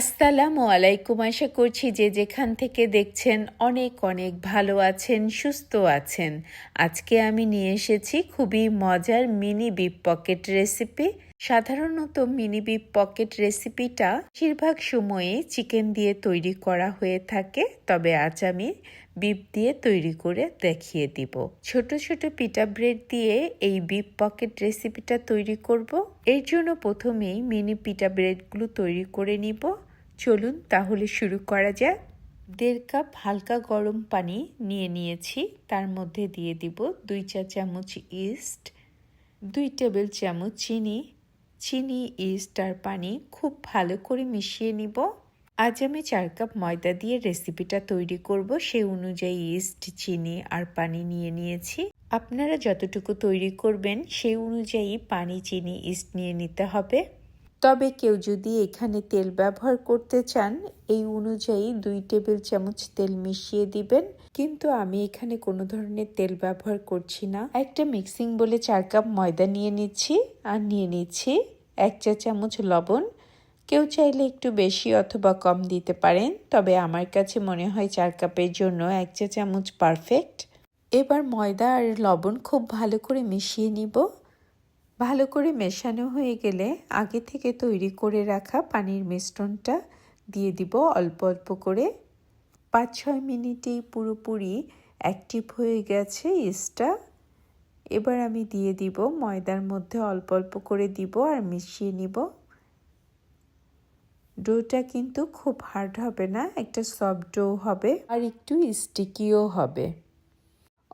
আসসালামু আলাইকুম। আশা করছি যে যেখান থেকে দেখছেন অনেক অনেক ভালো আছেন, সুস্থ আছেন। আজকে আমি নিয়ে এসেছি খুবই মজার মিনি বিপ পকেট রেসিপি। সাধারণত মিনি বিপ পকেট রেসিপিটা বেশিরভাগ সময়ে চিকেন দিয়ে তৈরি করা হয়ে থাকে, তবে আজ আমি বিপ দিয়ে তৈরি করে দেখিয়ে দিব। ছোট ছোট পিটা ব্রেড দিয়ে এই বিপ পকেট রেসিপিটা তৈরি করব। এর জন্য প্রথমেই মিনি পিটা ব্রেডগুলো তৈরি করে নিব। চলুন তাহলে শুরু করা যাক। দেড় কাপ হালকা গরম পানি নিয়ে নিয়েছি। তার মধ্যে দিয়ে দিব দুই চা চামচ ইস্ট, দুই টেবিল চামচ চিনি। চিনি, ইস্ট আর পানি খুব ভালো করে মিশিয়ে নিব। আজ আমি চার কাপ ময়দা দিয়ে রেসিপিটা তৈরি করব। সেই অনুযায়ী ইস্ট, চিনি আর পানি নিয়ে নিয়েছি। আপনারা যতটুকু তৈরি করবেন সেই অনুযায়ী পানি, চিনি, ইস্ট নিয়ে নিতে হবে। তবে কেউ যদি এখানে তেল ব্যবহার করতে চান, এই অনুযায়ী দুই টেবিল চামচ তেল মিশিয়ে দিবেন। কিন্তু আমি এখানে কোনো ধরনের তেল ব্যবহার করছি না। একটা মিক্সিং বলে চার কাপ ময়দা নিয়ে নিচ্ছি আর নিয়ে নিচ্ছি এক চা চামচ লবণ। কেউ চাইলে একটু বেশি অথবা কম দিতে পারেন, তবে আমার কাছে মনে হয় চার কাপের জন্য এক চা চামচ পারফেক্ট। এবার ময়দা আর লবণ খুব ভালো করে মিশিয়ে নিব। ভালো করে মেশানো হয়ে গেলে আগে থেকে তৈরি করে রাখা পানির মিশ্রণটা দিয়ে দিব অল্প অল্প করে। পাঁচ ছয় মিনিটেই পুরোপুরি অ্যাক্টিভ হয়ে গেছে ইস্টটা। এবার আমি দিয়ে দিব, ময়দার মধ্যে অল্প অল্প করে দিব আর মিশিয়ে নিব। ডোটা কিন্তু খুব হার্ড হবে না, একটা সফট ডো হবে আর একটু স্টিকিও হবে।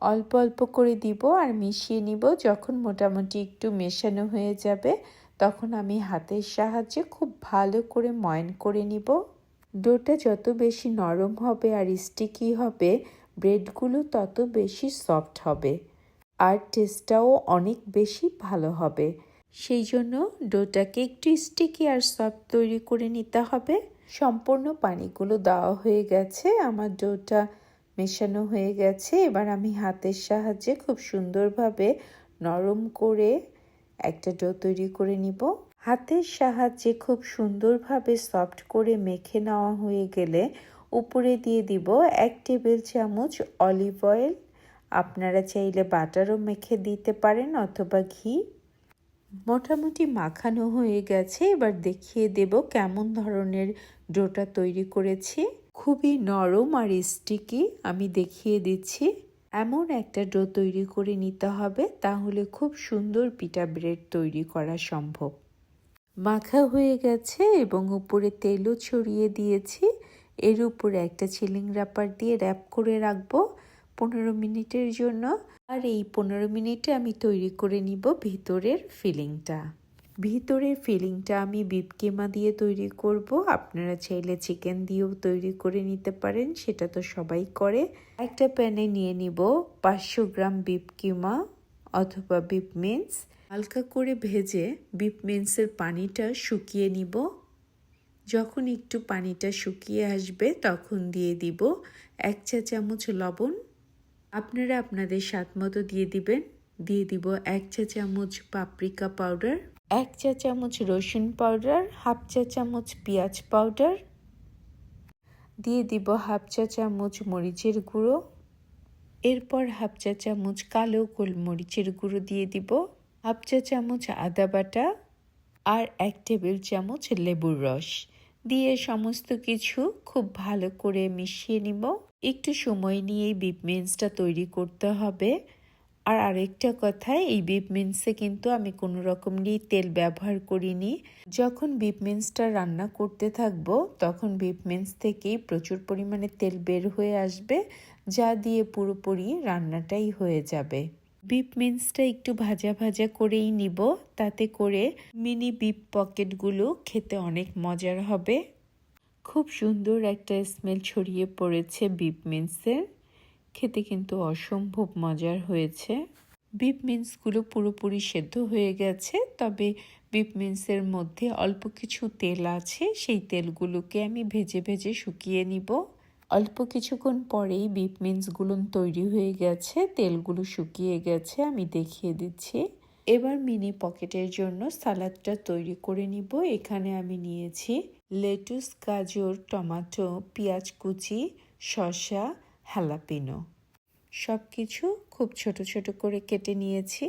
অল্প অল্প করে দিব আর মিশিয়ে নিব। যখন মোটামুটি একটু মেশানো হয়ে যাবে, তখন আমি হাতের সাহায্যে খুব ভালো করে ময়ন করে নিব। ডোটা যত বেশি নরম হবে আর স্টিকি হবে, ব্রেডগুলো তত বেশি সফট হবে আর টেস্টটাও অনেক বেশি ভালো হবে। সেই জন্য ডোটাকে একটু স্টিকি আর সফট তৈরি করে নিতে হবে। সম্পূর্ণ পানিগুলো দেওয়া হয়ে গেছে। আমার ডোটা মেশানো হয়ে গেছে। এবার আমি হাতের সাহায্যে খুব সুন্দরভাবে নরম করে একটা ডো তৈরি করে নিব। হাতের সাহায্যে খুব সুন্দরভাবে সফট করে মেখে নেওয়া হয়ে গেলে উপরে দিয়ে দিব এক টেবিল চামচ অলিভ অয়েল। আপনারা চাইলে বাটারও মেখে দিতে পারেন অথবা ঘি। মোটামুটি মাখানো হয়ে গেছে। এবার দেখিয়ে দেব কেমন ধরনের ডোটা তৈরি করেছি। খুবই নরম আর স্টিকি আমি দেখিয়ে দিচ্ছি। এমন একটা ডো তৈরি করে নিতে হবে, তাহলে খুব সুন্দর পিটা ব্রেড তৈরি করা সম্ভব। মাখা হয়ে গেছে এবং উপরে তেলও ছড়িয়ে দিয়েছি। এর উপরে একটা চিলিং রাপার দিয়ে র্যাপ করে রাখব পনেরো মিনিটের জন্য। আর এই পনেরো মিনিটে আমি তৈরি করে নিব ভিতরের ফিলিংটা ভিতরের ফিলিংটা আমি বিপ কেমা দিয়ে তৈরি করব। আপনারা চাইলে চিকেন দিয়েও তৈরি করে নিতে পারেন, সেটা তো সবাই করে। একটা প্যানে নিয়ে নিব পাঁচশো গ্রাম বিপ কিমা অথবা বিপ মিন্স। হালকা করে ভেজে বিপ মিন্সের পানিটা শুকিয়ে নিব। যখন একটু পানিটা শুকিয়ে আসবে, তখন দিয়ে দিব এক চা চামচ লবণ। আপনারা আপনাদের স্বাদ মতো দিয়ে দিবেন। দিয়ে দিব এক চা চামচ পাপরিকা পাউডার। এক চা চামচ রসুন পাউডার, হাফ চা চামচ পেঁয়াজ পাউডার, দিয়ে দিব হাফ চা চামচ মরিচের গুঁড়ো। এরপর হাফ চা চামচ কালো গোলমরিচের গুঁড়ো দিয়ে দিব, হাফ চা চামচ আদা বাটা আর এক টেবিল চামচ লেবুর রস। দিয়ে সমস্ত কিছু খুব ভালো করে মিশিয়ে নিব। একটু সময় নিয়ে এই বিপ তৈরি করতে হবে। আর আরেকটা কথা, এই বিপ মিন্সে কিন্তু আমি কোনো রকমই তেল ব্যবহার করিনি। যখন বিপ মিন্সটা রান্না করতে থাকব, তখন বিপ মিন্স থেকেই প্রচুর পরিমাণে তেল বের হয়ে আসবে, যা দিয়ে পুরোপুরি রান্নাটাই হয়ে যাবে। বিপ মিন্সটা একটু ভাজা ভাজা করেই নিব, তাতে করে মিনি বিপ পকেটগুলো খেতে অনেক মজার হবে। খুব সুন্দর একটা স্মেল ছড়িয়ে পড়েছে বিপ মিন্সের খেতে কিন্তু অসম্ভব মজার হয়েছে। বিপ মিন্সগুলো পুরোপুরি সেদ্ধ হয়ে গেছে, তবে বিপ মিন্সের মধ্যে অল্প কিছু তেল আছে, সেই তেলগুলোকে আমি ভেজে ভেজে শুকিয়ে নিব। অল্প কিছুক্ষণ পরেই বিপ মিন্সগুলো তৈরি হয়ে গেছে, তেলগুলো শুকিয়ে গেছে, আমি দেখিয়ে দিচ্ছি। এবার মিনি পকেটের জন্য সালাদটা তৈরি করে নিব। এখানে আমি নিয়েছি লেটুস, গাজর, টমাটো, পেঁয়াজ কুচি, শসা হ্যালাপিনো। সব কিছু খুব ছোট ছোট করে কেটে নিয়েছি।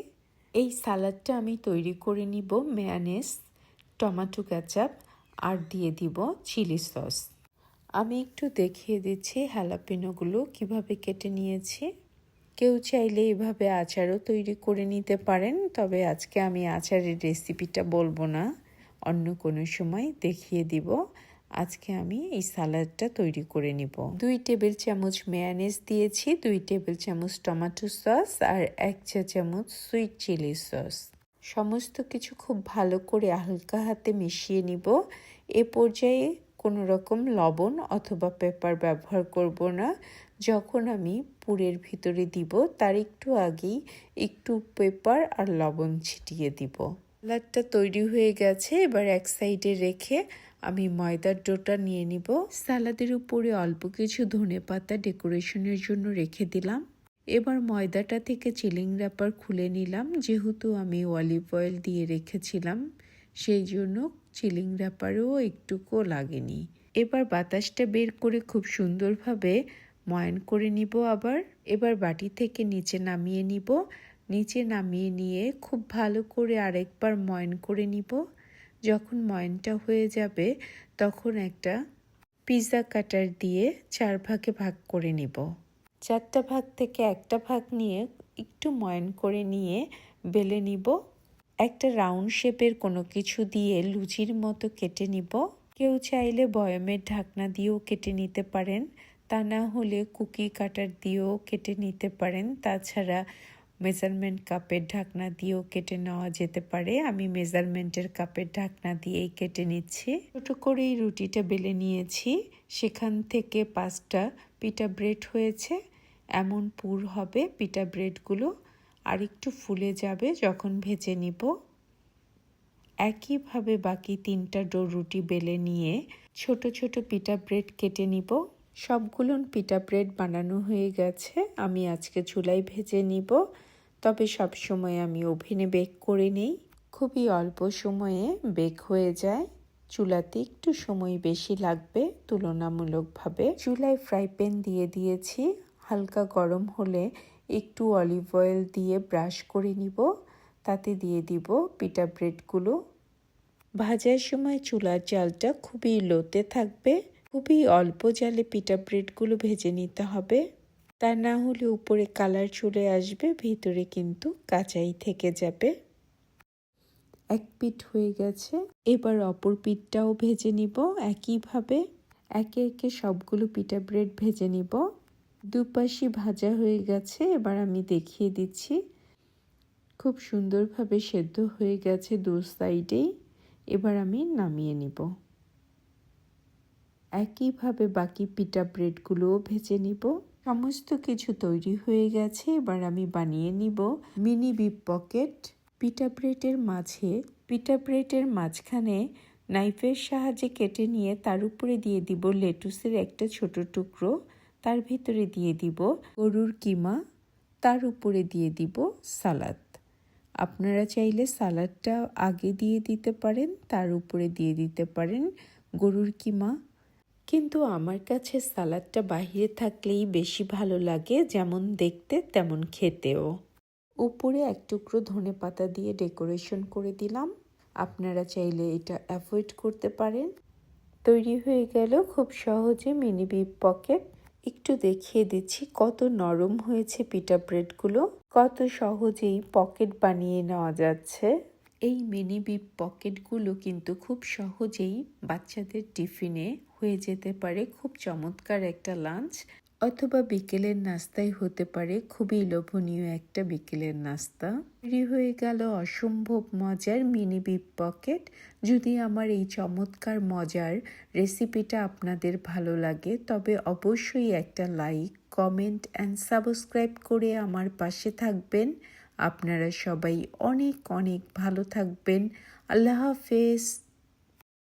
এই সালাডটা আমি তৈরি করে নিব মেয়ানেস টমাটো কেচাপ আর দিয়ে দিব চিলি সস আমি একটু দেখিয়ে দিচ্ছি হ্যালাপিনোগুলো কীভাবে কেটে নিয়েছি। কেউ চাইলে এভাবে আচারও তৈরি করে নিতে পারেন, তবে আজকে আমি আচারের রেসিপিটা বলব না। অন্য কোনো সময় দেখিয়ে দিব। আজকে আমি এই সালাডটা তৈরি করে নিব। দুই টেবিল চামচ মেয়ানেজ দিয়েছি, দুই টেবিল চামচ টমেটো সস আর এক চা চামচ সুইট চিলি সস সমস্ত কিছু খুব ভালো করে হালকা হাতে মিশিয়ে নিব। এ পর্যায়ে কোনো রকম লবণ অথবা পেপার ব্যবহার করব না। যখন আমি পুরের ভিতরে দিব, তার একটু আগেই একটু পেপার আর লবণ ছিটিয়ে দিব। সালাডটা তৈরি হয়ে গেছে, এবার এক সাইডে রেখে আমি ময়দার ডোটা নিয়ে নিব। সালাদের উপরে অল্প কিছু ধনে পাতা ডেকোরেশনের জন্য রেখে দিলাম। এবার ময়দাটা থেকে চিলিং র্যাপার খুলে নিলাম, যেহেতু আমি অলিভ অয়েল দিয়ে রেখেছিলাম, সেই জন্য চিলিং র্যাপারও একটুকুও লাগেনি। এবার বাতাসটা বের করে খুব সুন্দরভাবে ময়ন করে নিব আবার। এবার বাটি থেকে নিচে নামিয়ে নিব। নিচে নামিয়ে নিয়ে খুব ভালো করে আরেকবার ময়ন করে নিব। যখন ময়নটা হয়ে যাবে, তখন একটা পিৎজা কাটার দিয়ে চার ভাগে ভাগ করে নিব। চারটা ভাগ থেকে একটা ভাগ নিয়ে একটু ময়ন করে নিয়ে বেলে নিব। একটা রাউন্ড শেপের কোনো কিছু দিয়ে লুচির মতো কেটে নিব। কেউ চাইলে বয়মের ঢাকনা দিয়েও কেটে নিতে পারেন। তা না হলে কুকি কাটার দিয়েও কেটে নিতে পারেন। তাছাড়া মেজারমেন্ট কাপের ঢাকনা দিয়েও কেটে নেওয়া যেতে পারে। আমি মেজারমেন্টের কাপের ঢাকনা দিয়েই কেটে নিচ্ছি। ছোটো করেই রুটিটা বেলে নিয়েছি। সেখান থেকে পাঁচটা পিটা ব্রেড হয়েছে। এমন পুর হবে পিটা ব্রেডগুলো আর একটু ফুলে যাবে যখন ভেজে নিব। একইভাবে বাকি তিনটা ডো রুটি বেলে নিয়ে ছোট ছোট পিটা ব্রেড কেটে নিব। সবগুলো পিটা ব্রেড বানানো হয়ে গেছে। আমি আজকে চুলায় ভেজে নিব। তবে সব সময় আমি ওভেনে বেক করে নেই। খুবই অল্প সময়ে বেক হয়ে যায়। চুলাতে একটু সময় বেশি লাগবে, তুলনামূলকভাবে। চুলায় ফ্রাই প্যান দিয়ে দিয়েছি। হালকা গরম হলে একটু অলিভ অয়েল দিয়ে ব্রাশ করে নিব। তাতে দিয়ে দিব পিটা ব্রেডগুলো। ভাজার সময় চুলার জালটা খুবই লোতে থাকবে। খুবই অল্প জালে পিটা ব্রেডগুলো ভেজে নিতে হবে। তা না হলে উপরে কালার চলে আসবে, ভিতরে কিন্তু কাঁচাই থেকে যাবে। এক পিঠ হয়ে গেছে, এবার অপর পিঠটাও ভেজে নিব একইভাবে। একে একে সবগুলো পিঠা ব্রেড ভেজে নিব। দুপাশি ভাজা হয়ে গেছে, এবার আমি দেখিয়ে দিচ্ছি। খুব সুন্দরভাবে সেদ্ধ হয়ে গেছে দু সাইডেই, এবার আমি নামিয়ে নিব। একইভাবে বাকি পিঠা ব্রেডগুলোও ভেজে নিব। সমস্ত কিছু তৈরি হয়ে গেছে, এবার আমি বানিয়ে নিব মিনি বিপ পকেট। পিটা ব্রেডের মাঝে পিটা ব্রেডের মাঝখানে নাইফের সাহায্যে কেটে নিয়ে তার উপরে দিয়ে দিব লেটুসের একটা ছোট টুকরো, তার ভিতরে দিয়ে দিব গরুর কিমা, তার উপরে দিয়ে দিব সালাদ। আপনারা চাইলে সালাদটা আগে দিয়ে দিতে পারেন, তার উপরে দিয়ে দিতে পারেন গরুর কিমা। কিন্তু আমার কাছে সালাদটা বাহিরে থাকলেই বেশি ভালো লাগে, যেমন দেখতে, তেমন খেতেও। উপরে এক টুকরো ধনে পাতা দিয়ে ডেকোরেশন করে দিলাম। আপনারা চাইলে এটা অ্যাভয়েড করতে পারেন। তৈরি হয়ে গেল খুব সহজে মিনি বিপ পকেট। একটু দেখিয়ে দিচ্ছি কত নরম হয়েছে পিটা ব্রেডগুলো। কত সহজেই পকেট বানিয়ে নেওয়া যাচ্ছে। এই মিনি বিপ পকেটগুলো কিন্তু খুব সহজেই বাচ্চাদের টিফিনে হয়ে যেতে পারে, খুব চমৎকার একটা লাঞ্চ। অথবা বিকেলের নাস্তাই হতে পারে, খুবই লোভনীয় একটা বিকেলের নাস্তা। তৈরি হয়ে গেল অসম্ভব মজার মিনি বিপ পকেট। যদি আমার এই চমৎকার মজার রেসিপিটা আপনাদের ভালো লাগে, তবে অবশ্যই একটা লাইক, কমেন্ট অ্যান্ড সাবস্ক্রাইব করে আমার পাশে থাকবেন। আপনারা সবাই অনেক অনেক ভালো থাকবেন। আল্লাহ হাফেজ।